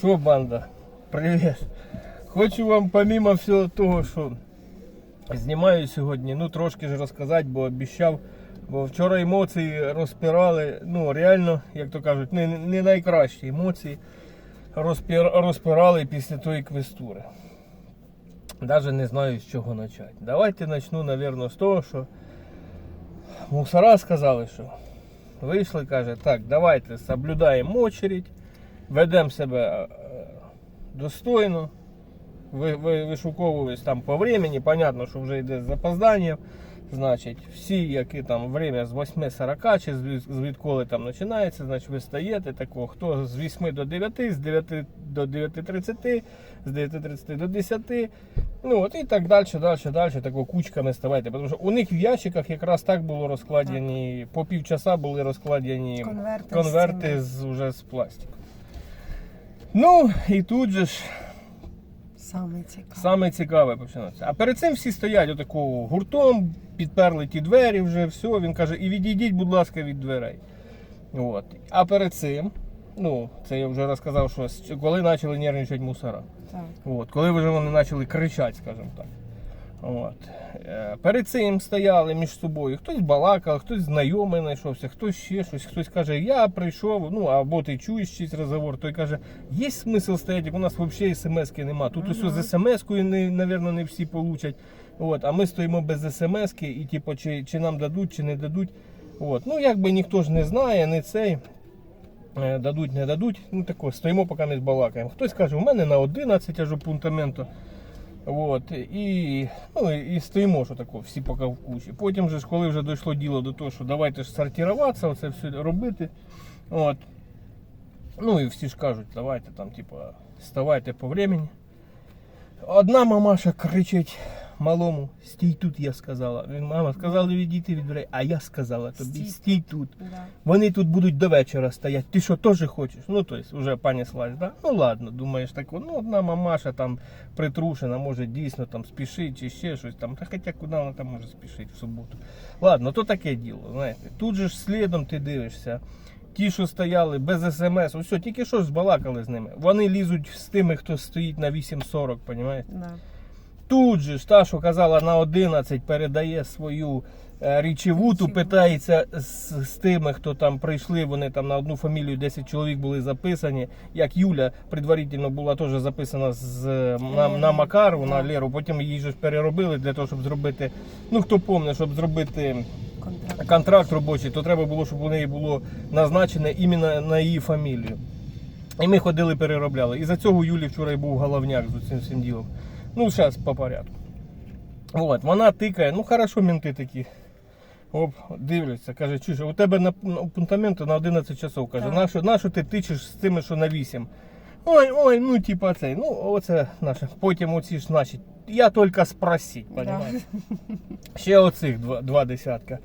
Що, банда? Привіт. Хочу вам, помимо всього того, що знімаю сьогодні, ну трошки ж розказати, бо обіцяв. Бо вчора емоції розпирали, ну реально, як то кажуть, не, не найкращі емоції розпір, розпирали після тої квестури. Навіть не знаю з чого почати. Давайте почну, мабуть, з того, що мусора сказали, що вийшли, каже, так, давайте соблюдаємо очередь, ведемо себе е, достойно, ви, ви, там по времени, понятно, що вже йде з запозданням. Значить, всі, які там время з 8.40 чи з- з там починається, значить ви стаєте такого, хто з 8 до 9, з 9 до 9.30, з 9.30 до 10, ну от і так далі, далі, далі, тако кучками ставайте. Тому що у них в ящиках якраз так було розкладені, по півчаса були розкладені Конверти з конверти цими. з, уже з пластику. Ну і тут же ж Саме цікаве. Саме цікаве починається. А перед цим всі стоять отако гуртом, підперли ті двері вже, все. Він каже, і відійдіть, будь ласка, від дверей. От. А перед цим, ну, це я вже розказав, що коли почали нервничати мусора. Так. От, коли вже вони почали кричати, скажімо так. От. Е, Перед цим стояли між собою. Хтось балакав, хтось знайомий знайшовся, хтось ще щось, хтось каже, я прийшов, ну або ти чуєш чийсь розговор, той каже, є смисл стояти, як у нас взагалі смс-ки нема. Тут усе з смс-кою, не, навірно, не всі получать. От, а ми стоїмо без смс-ки і типу, чи, чи нам дадуть, чи не дадуть. От. Ну, якби ніхто ж не знає, не цей. Е, Дадуть, не дадуть. Ну тако, стоїмо, поки ми збалакаємо. Хтось каже, у мене на 11 аж пунктаменту. От, і, ну, і стоїмо, що тако, всі поки в кучі. Потім же коли вже дійшло діло до того, що давайте ж сортуватися, оце все робити. От. Ну і всі ж кажуть, давайте там, типу, вставайте по времени. Одна мамаша кричить малому, стій тут, я сказала. Він, мама, сказали відійти від дверей, а я сказала тобі, Стій стій тут. Да. Вони тут будуть до вечора стоять. Ти що, теж хочеш? Ну, тобто, вже понеслась, да? Ну ладно, думаєш так, ну одна мамаша там притрушена, може дійсно там спішить чи ще щось там. Та хоча куди вона там може спішити в суботу. Ладно, то таке діло, знаєте. Тут же ж слідом ти дивишся. Ті, що стояли без смс, ось тільки що збалакали з ними. Вони лізуть з тими, хто стоїть на 8.40, понімаєте? Да. Тут же ж та, що казала на 11, передає свою е, річеву, ту питається з, з тими, хто там прийшли, вони там на одну фамілію 10 чоловік були записані. Як Юля предварительно була теж записана з, на, на Макару, на. Леру, потім її ж переробили для того, щоб зробити, ну хто помне, щоб зробити Контракт. контракт робочий, то треба було, щоб у неї було назначене іменно на її фамілію. І ми ходили, переробляли. І за цього Юлі вчора й був головняк з цим всім ділом. Ну, зараз по порядку. От, вона тикає, ну хорошо, мінти такі. Оп, дивляться, каже, чуже, у тебе на, на апунтаменту на 11 часов. Каже, Так. нащо, нащо ти тичеш з тими, що на 8? Ой, ой, ну типа цей, ну оце наше. Потім оці ж наші. Я тільки спросить, Да. Ще оцих два, два десятка.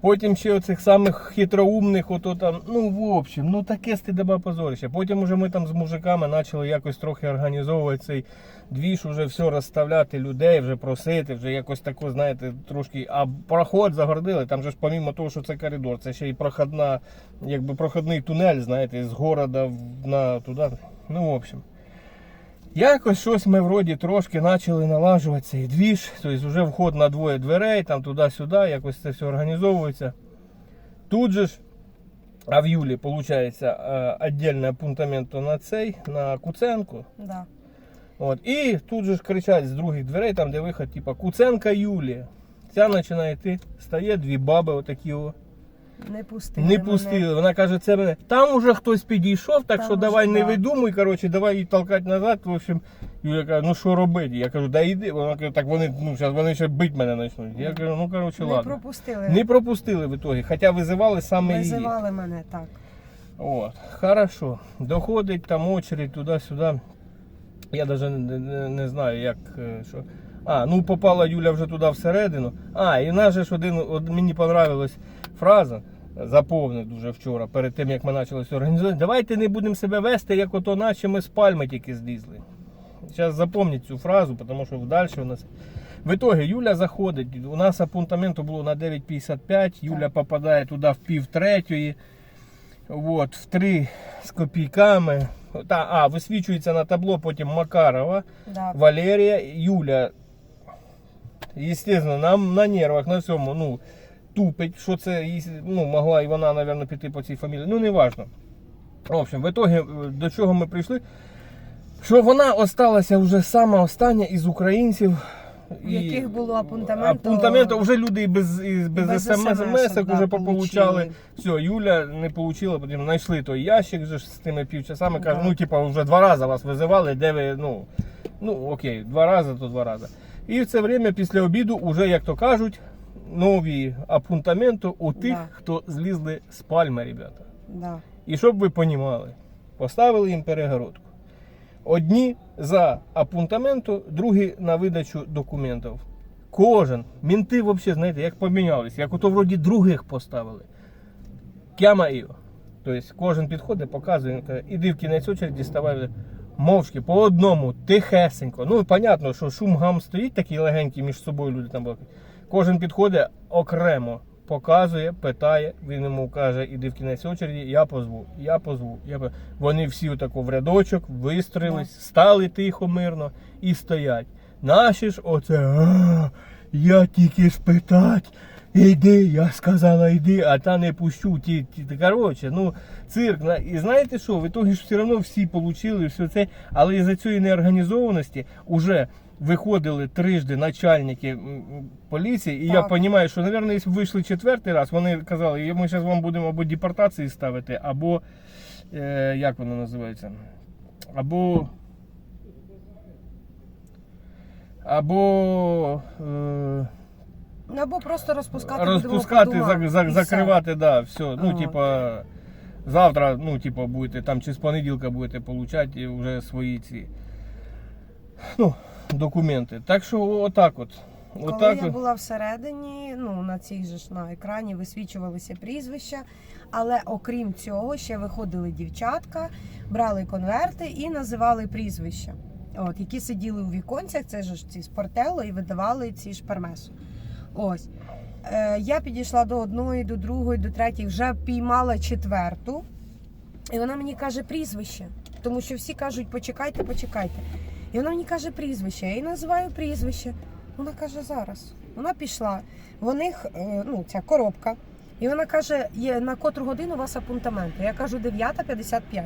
Потім ще оцих самих хитроумних, ото там, ну в общем, ну таке стидоба позорище. Потім уже ми там з мужиками почали якось трохи організовувати цей двіж, уже все розставляти людей, вже просити, вже якось тако, знаєте, трошки. А проход загородили. Там же ж помімо того, що це коридор, це ще й проходна, якби проходний тунель, знаєте, з города на туди. Ну, в общем. Якось щось ми вроді трошки почали налажувати цей двіж, тобто вже вход на двоє дверей, там туди-сюди, якось це все організовується. Тут же ж, а в Юлі, виходить, віддільне апунтаменто на цей, на Куценку. Да. От. І тут же ж кричать з других дверей, там де виход, типа Куценка Юлія. Ця починає йти, стає дві баби отакі. О. Не пустили. Не мене. Вона каже, це мене. Там уже хтось підійшов, так Там що давай не да. видумуй, коротше, давай її толкати назад. В общем, Юля каже, ну що робити? Я кажу, да йди. Вона каже, так вони, ну, зараз вони ще бить мене почнуть. Я кажу, ну коротше, Не ладно. пропустили. Не пропустили в ітогі, хоча визивали саме її. Визивали мене так. От, хорошо. Доходить там очередь туди-сюди. Я навіть не, не, не знаю, як е, що. А, ну попала Юля вже туди всередину. А, і же ж один, от мені понравилась фраза, заповнив дуже вчора, перед тим як ми почали все організувати. Давайте не будемо себе вести, як ото наче ми з пальми тільки злізли. Зараз запомніть цю фразу, тому що далі у нас. В итоге Юля заходить. У нас апунтаменту було на 9.55, Юля попадає туди в пів третьої. От, в три з копійками. Та, а, висвічується на табло потім Макарова, Да. Валерія, Юля. Естественно, нам на нервах, на всьому, ну, тупить, що це, ну, могла і вона, мабуть, піти по цій фамілії. Ну, не важно. В общем, в итоге, е, до чого ми прийшли? Що вона осталася вже сама остання із українців. В яких було апунтаменту. Апунтаменту вже люди і без, і без, без смс, да, вже пополучали. Все, Юля не получила, потім знайшли той ящик же ж з тими півчасами. Да. ну, типа, вже два рази вас визивали, де ви, ну, ну окей, два рази, то два рази. І в це время після обіду, уже, як то кажуть, нові апунтаменти у тих, Да. хто злізли з пальми, ребята. Да. І щоб ви понімали, поставили їм перегородку. Одні за апунтаменту, другі на видачу документів. Кожен. Мінти взагалі, знаєте, як помінялись, як ото вроді других поставили. Кяма іо. Тобто кожен підходить, показує, він каже, іди в кінець очереді, ставай мовчки, по одному, тихесенько. Ну, понятно, що шум гам стоїть такий легенький між собою люди там. балакають. Кожен підходить окремо, показує, питає, він йому каже, іди в кінець очереді, я позву, я позву. Я позву. Вони всі отако в рядочок вистрілись, стали тихо, мирно і стоять. Наші ж оце, а, я тільки спитать. Іди, я сказала, йди, а та не пущу. Ті, ті, ті, коротше, ну, цирк. І знаєте що, в ітогі ж все одно всі получили все це, але із-за цієї неорганізованості вже виходили трижди начальники поліції, і я розумію, що, мабуть, якщо вийшли четвертий раз, вони казали, ми зараз вам будемо або депортації ставити, або е, як воно називається? Або. Або. Е, Ну, Або просто розпускати. розпускати, будемо по зак- зак- закривати, да, все. Ну, типа, завтра, ну, типа, будете там чи з понеділка будете получати вже свої ці ну, документи. Так що отак от. Коли Отак я була всередині, ну на цій же ж на екрані висвічувалися прізвища, але окрім цього ще виходили дівчатка, брали конверти і називали прізвища. От, які сиділи у віконцях, це ж ці спортело, і видавали ці шпермесу. Ось. Е, я підійшла до одної, до другої, до третьої, вже піймала четверту. І вона мені каже прізвище. Тому що всі кажуть, почекайте, почекайте. І вона мені каже прізвище. Я їй називаю прізвище. Вона каже зараз. Вона пішла. В них е, ну, ця коробка. І вона каже, є на котру годину у вас апунтамент? Я кажу 9.55.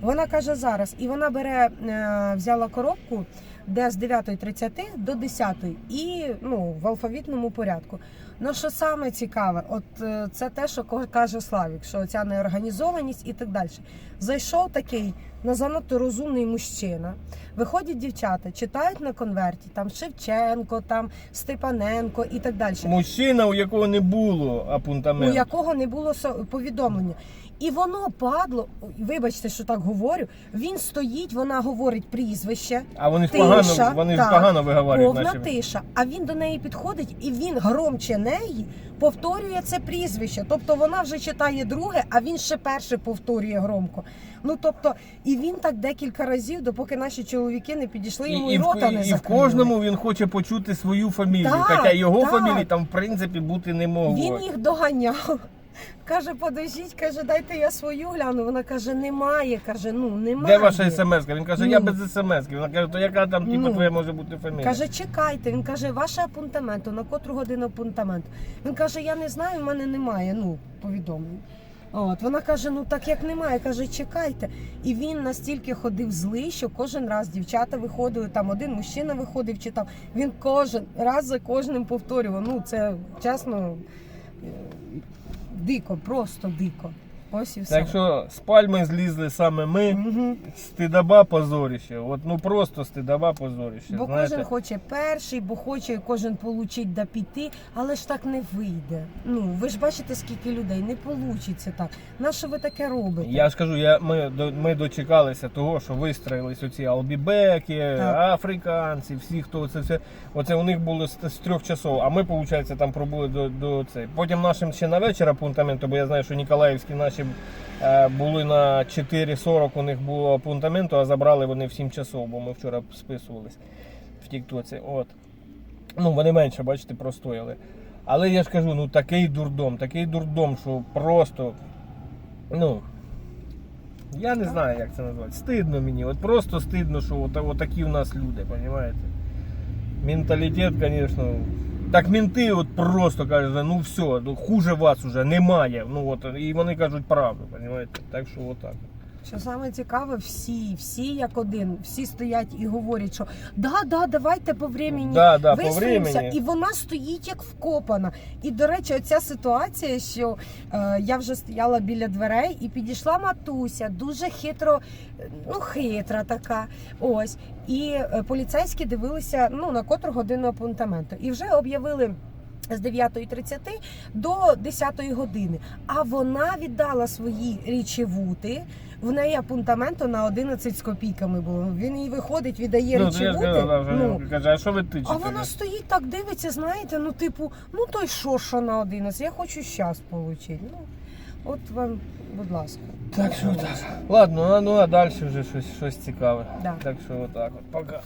Вона каже зараз. І вона бере, е, взяла коробку, де з 9.30 до 10 і ну, в алфавітному порядку. Ну що саме цікаве, от е, це те, що каже Славік, що ця неорганізованість і так далі. Зайшов такий на занадто розумний мужчина. Виходять дівчата, читають на конверті там Шевченко, там Степаненко і так далі. Мужчина, у якого не було У апунтаменту. якого не було повідомлення. І воно падло, вибачте, що так говорю. Він стоїть, вона говорить прізвище, А вони ж Тиша, погано, вони ж погано виговорюють повна наші. тиша. А він до неї підходить і він громче неї повторює це прізвище. Тобто вона вже читає друге, а він ще перше повторює громко. Ну тобто, і він так декілька разів, допоки наші чоловіки не підійшли йому і, і, в, рота не і в кожному він хоче почути свою фамілію. Так, Хоча його так. фамілії там в принципі бути не могло. Він їх доганяв. Каже, подождіть, каже, дайте я свою гляну. Вона каже, немає. Каже, ну немає. Де ваша смс? Він каже, я Ну. без смс. Вона каже, то яка там типу, Ну. твоя може бути фамілія? Каже, чекайте. Він каже, ваше апунтаменту, на котру годину апунтамент. Він каже, я не знаю, в мене немає ну, повідомлень. От вона каже: ну так як немає, каже, чекайте. І він настільки ходив злий, що кожен раз дівчата виходили, там один мужчина виходив, читав. Він кожен раз за кожним повторював. Ну це чесно е, дико, просто дико. Ось і все. Так що з пальми злізли саме ми. Мгм. Стидоба позорище. От ну просто стидоба позорище. Бо знаєте. кожен хоче перший, бо хоче кожен получить да піти, але ж так не вийде. Ну ви ж бачите, скільки людей не получиться так. На що ви таке робите? Я ж кажу, я, ми, до- ми дочекалися того, що вистроїлись оці албібеки, Так. африканці, всі, хто це все. Оце у них було з, з трьох часов, а ми, виходить, там пробули до, до цей. Потім нашим ще на вечір апунтаменту, бо я знаю, що Ніколаївські наші е, були на 4.40, у них було апунтаменту, а забрали вони в 7 часов, бо ми вчора списувались в Тіктоці. От. Ну, вони менше, бачите, простояли. Але я ж кажу, ну такий дурдом, такий дурдом, що просто. Ну, Я не знаю, як це назвати. Стидно мені. От просто стидно, що от, от такі в нас люди, розумієте? Менталітет, звісно. Так мінти от просто кажуть, ну все, ну хуже вас уже немає. Ну от, і вони кажуть правду, розумієте? Так що отак. Що саме цікаве, всі, всі як один, всі стоять і говорять, що да, да, давайте по времени Да, да, по времени. І вона стоїть як вкопана. І до речі, оця ситуація, що е, я вже стояла біля дверей і підійшла матуся, дуже хитро, ну хитра така. Ось. І е, поліцейські дивилися ну, на котру годину апунтаменту. І вже об'явили. З 9.30 до 10 години. А вона віддала свої річевути. В неї апунтаменту на 11 з копійками було. Він їй виходить, віддає Ну, то річевути. ну, каже, а що ви тичите? а вона стоїть так, дивиться, знаєте, ну типу, ну то й що, що на 11, я хочу щас отримати. Ну, от вам, будь ласка. Так що так. Ладно, а ну а далі вже щось, щось цікаве. Да. Так що отак от. Пока.